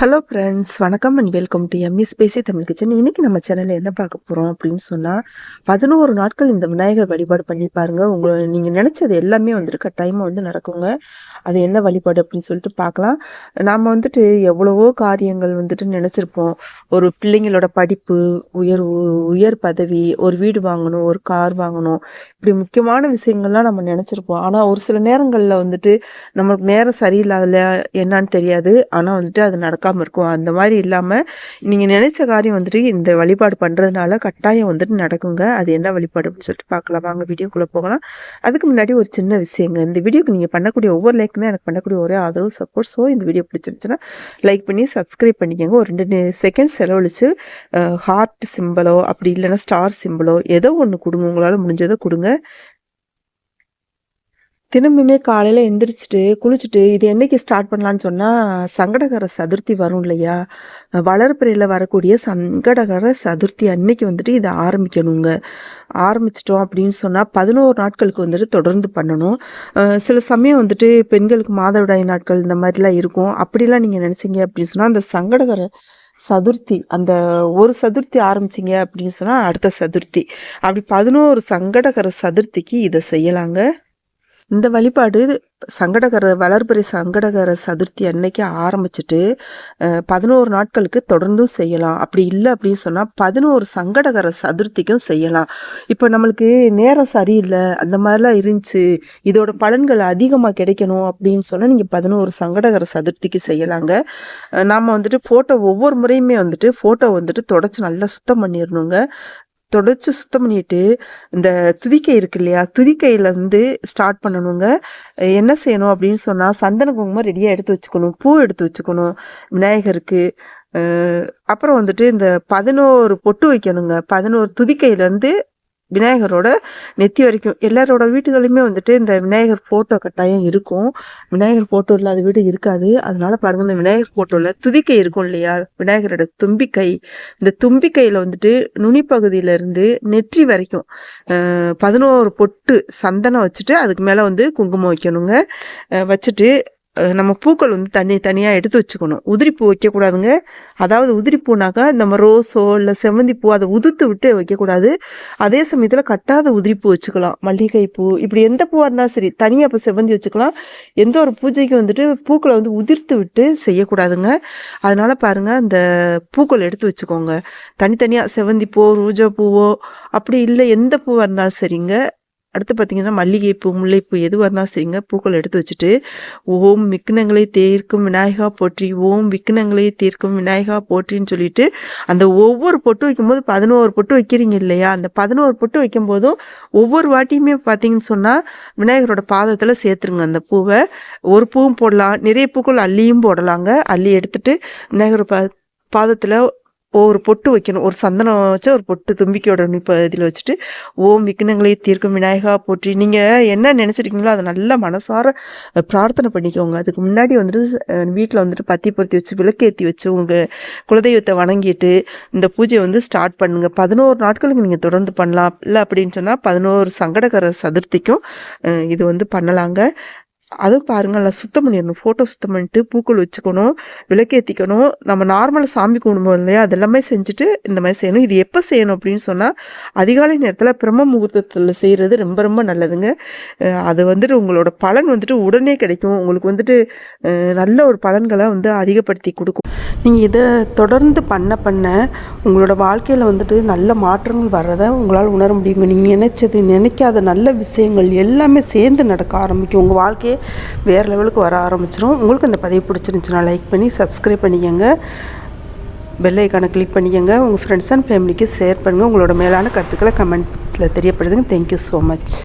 Hello friends வணக்கம் and welcome to EMIS பேசி Tamil kitchen இன்னைக்கு நம்ம சேனலில் என்ன பார்க்க போகிறோம் அப்படின்னு சொன்னால் பதினோரு நாட்கள் இந்த விநாயகர் வழிபாடு பண்ணி பாருங்க. உங்களை நீங்கள் நினச்சது எல்லாமே வந்துட்டு கட்டாயமாக வந்து நடக்குங்க. அது என்ன வழிபாடு அப்படின்னு சொல்லிட்டு பார்க்கலாம். நாம் வந்துட்டு எவ்வளவோ காரியங்கள் வந்துட்டு நினச்சிருப்போம். ஒரு பிள்ளைங்களோட படிப்பு உயர் உயர் பதவி ஒரு வீடு வாங்கணும் ஒரு கார் வாங்கணும். இப்படி முக்கியமான விஷயங்கள்லாம் நம்ம நினச்சிருப்போம். ஆனால் ஒரு சில நேரங்களில் வந்துட்டு நம்மளுக்கு நேரம் சரியில்லாத என்னான்னு தெரியாது. ஆனால் வந்துட்டு அது நடக்காமல் இருக்கும். அந்த மாதிரி இல்லாமல் நீங்கள் நினைச்ச காரியம் வந்துட்டு இந்த வழிபாடு பண்ணுறதுனால கட்டாயம் வந்துட்டு நடக்குங்க. அது என்ன வழிபாடு அப்படின்னு சொல்லிட்டு பார்க்கலாம். வாங்க வீடியோக்குள்ளே போகலாம். அதுக்கு முன்னாடி ஒரு சின்ன விஷயங்க. இந்த வீடியோக்கு நீங்கள் பண்ணக்கூடிய ஒவ்வொரு லைக் தான் எனக்கு பண்ணக்கூடிய ஒரே ஆதரவு சப்போர்ட் ஸோ இந்த வீடியோ பிடிச்சிருந்துச்சுன்னா லைக் பண்ணி சப்ஸ்கிரைப் பண்ணிக்கோங்க. ஒரு ரெண்டு செகண்ட் செலவழித்து ஹார்ட் சிம்பிளோ அப்படி இல்லைன்னா ஸ்டார் சிம்பிளோ ஏதோ ஒன்று கொடுங்க. உங்களால் முடிஞ்சதை கொடுங்க. தினமுமே காலையில் எந்திரிச்சிட்டு குளிச்சுட்டு இது என்னைக்கு ஸ்டார்ட் பண்ணலான்னு சொன்னால் சங்கடகர சதுர்த்தி வரும் இல்லையா? வளர்ப்பிறையில் வரக்கூடிய சங்கடகர சதுர்த்தி அன்னைக்கு வந்துட்டு இதை ஆரம்பிக்கணுங்க. ஆரம்பிச்சிட்டோம் அப்படின்னு சொன்னால் பதினோரு நாட்களுக்கு வந்துட்டு தொடர்ந்து பண்ணணும். சில சமயம் வந்துட்டு பெண்களுக்கு மாதவிடாய் நாட்கள் இந்த மாதிரிலாம் இருக்கும். அப்படிலாம் நீங்கள் நினச்சிங்க அப்படின்னு சொன்னால் அந்த சங்கடகர சதுர்த்தி அந்த ஒரு சதுர்த்தி ஆரம்பிச்சிங்க அப்படின்னு சொன்னால் அடுத்த சதுர்த்தி. அப்படி பதினோரு சங்கடகர சதுர்த்திக்கு இதை செய்யலாங்க. இந்த வழிபாடு சங்கடகர வளர்புரை சங்கடகர சதுர்த்தி அன்னைக்கு ஆரம்பிச்சுட்டு பதினோரு நாட்களுக்கு தொடர்ந்தும் செய்யலாம். அப்படி இல்லை அப்படின்னு சொன்னால் பதினோரு சங்கடகர சதுர்த்திக்கும் செய்யலாம். இப்போ நம்மளுக்கு நேரம் சரியில்லை அந்த மாதிரிலாம் இருந்துச்சு இதோட பலன்கள் அதிகமாக கிடைக்கணும் அப்படின்னு சொன்னால் நீங்கள் பதினோரு சங்கடகர சதுர்த்திக்கு செய்யலாங்க. நாம் வந்துட்டு ஃபோட்டோ ஒவ்வொரு முறையுமே வந்துட்டு ஃபோட்டோ வந்துட்டு தொடச்சி நல்லா சுத்தம் பண்ணிடணுங்க. தொடச்சி சுத்தம் பண்ணிட்டு இந்த துதிக்கை இருக்கு இல்லையா? துதிக்கையிலேருந்து ஸ்டார்ட் பண்ணணுங்க. என்ன செய்யணும் அப்படின்னு சொன்னால் சந்தன குங்குமம் ரெடியாக எடுத்து வச்சுக்கணும். பூ எடுத்து வச்சுக்கணும். விநாயகருக்கு. அப்புறம் வந்துட்டு இந்த பதினோரு பொட்டு வைக்கணுங்க. பதினோரு துதிக்கையிலேருந்து விநாயகரோட நெத்தி வரைக்கும் எல்லாரோட வீட்டுகளையுமே வந்துட்டு இந்த விநாயகர் ஃபோட்டோ கட்டாயம் இருக்கும். விநாயகர் ஃபோட்டோ இல்லாத வீடு இருக்காது. அதனால பாருங்க இந்த விநாயகர் ஃபோட்டோவில் துதிக்கை இருக்கும் இல்லையா? விநாயகரோட தும்பிக்கை. இந்த தும்பிக்கையில் வந்துட்டு நுனி பகுதியிலேருந்து நெற்றி வரைக்கும் பதினோரு பொட்டு சந்தனம் வச்சுட்டு அதுக்கு மேலே வந்து குங்குமம் வைக்கணுங்க. வச்சுட்டு நம்ம பூக்கள் வந்து தனி தனியாக எடுத்து வச்சுக்கணும். உதிரிப்பூ வைக்கக்கூடாதுங்க. அதாவது உதிரி பூனாக்கா நம்ம ரோஸோ இல்லை செவ்வந்தி பூ அதை உதுத்து விட்டு வைக்கக்கூடாது. அதே சமயத்தில் கட்டாத உதிரிப்பூ வச்சுக்கலாம். மல்லிகை பூ இப்படி எந்த பூவாக இருந்தாலும் சரி தனியாக இப்போ செவ்வந்தி வச்சுக்கலாம். எந்த ஒரு பூஜைக்கு வந்துட்டு பூக்களை வந்து உதிர்த்து விட்டு செய்யக்கூடாதுங்க. அதனால் பாருங்கள் அந்த பூக்கள் எடுத்து வச்சுக்கோங்க. தனித்தனியாக செவந்தி பூ ரோஜா பூவோ அப்படி இல்லை எந்த பூவாக இருந்தாலும் சரிங்க. அடுத்து பார்த்தீங்கன்னா மல்லிகைப்பூ முல்லைப்பூ எதுவாக இருந்தாலும் சரிங்க பூக்கள் எடுத்து வச்சுட்டு ஓம் விக்னங்களை தீர்க்கும் விநாயகா போற்றி ஓம் விக்னங்களை தீர்க்கும் விநாயகா போற்றின்னு சொல்லிட்டு அந்த ஒவ்வொரு பொட்டு வைக்கும்போது பதினோரு பொட்டு வைக்கிறீங்க இல்லையா? அந்த பதினோரு பொட்டு வைக்கும்போதும் ஒவ்வொரு வாட்டியுமே பார்த்தீங்கன்னு சொன்னால் விநாயகரோட பாதத்தில் சேர்த்துருங்க அந்த பூவை. ஒரு பூவும் போடலாம் நிறைய பூக்கள் அள்ளியும் போடலாங்க. அள்ளி எடுத்துட்டு விநாயகர் பா பாதத்தில் ஒரு பொட்டு வைக்கணும். ஒரு சந்தனம் வச்சு ஒரு பொட்டு தும்பிக்கையோட இப்போ இதில் வச்சுட்டு ஓம் விக்னங்களே தீர்க்கும் விநாயகா போற்றி. நீங்கள் என்ன நினச்சிருக்கீங்களோ அதை நல்லா மனசார பிரார்த்தனை பண்ணிக்கோங்க. அதுக்கு முன்னாடி வந்துட்டு வீட்டில் வந்துட்டு பத்தி பொருத்தி வச்சு விளக்கேற்றி வச்சு உங்கள் குலதெய்வத்தை வணங்கிட்டு இந்த பூஜையை வந்து ஸ்டார்ட் பண்ணுங்கள் பதினோரு நாட்களுக்கு நீங்கள் தொடர்ந்து பண்ணலாம். இல்லை அப்படின்னு சொன்னால் பதினோரு சங்கடகர சதுர்த்திக்கும் இது வந்து பண்ணலாங்க. அதுவும் பாருங்கள் நல்லா சுத்தம் பண்ணிடணும். ஃபோட்டோ சுத்தம் பண்ணிட்டு பூக்கள் வச்சுக்கணும் விளக்கேற்றிக்கணும் நம்ம நார்மலாக சாமி கும்பிடுவோம் இல்லையா அதெல்லாமே செஞ்சுட்டு இந்த மாதிரி செய்யணும். இது எப்போ செய்யணும் அப்படின்னு சொன்னால் அதிகாலை நேரத்தில் பிரம்ம முகூர்த்தத்தில் செய்கிறது ரொம்ப ரொம்ப நல்லதுங்க. அது வந்துட்டு உங்களோட பலன் வந்துட்டு உடனே கிடைக்கும். உங்களுக்கு வந்துட்டு நல்ல ஒரு பலன்களை வந்து அதிகப்படுத்தி கொடுக்கும். நீங்கள் இதை தொடர்ந்து பண்ண பண்ண உங்களோட வாழ்க்கையில் வந்துட்டு நல்ல மாற்றங்கள் வர்றதை உங்களால் உணர முடியுங்க. நீங்கள் நினைச்சது நினைக்காத நல்ல விஷயங்கள் எல்லாமே சேர்ந்து நடக்க ஆரம்பிக்கும். உங்கள் வாழ்க்கையை வேறு லெவலுக்கு வர ஆரம்பிச்சிடும் உங்களுக்கு இந்த பதிவு பிடிச்சிருந்துச்சுன்னா லைக் பண்ணி சப்ஸ்கிரைப் பண்ணிக்கோங்க. பெல் ஐக்கானை கிளிக் பண்ணிக்கோங்க. உங்கள் ஃப்ரெண்ட்ஸ் அண்ட் ஃபேமிலிக்கு ஷேர் பண்ணுங்கள் உங்களோட மேலான கருத்துக்களை கமெண்ட்டில் தெரியப்படுதுங்க தேங்க்யூ ஸோ மச்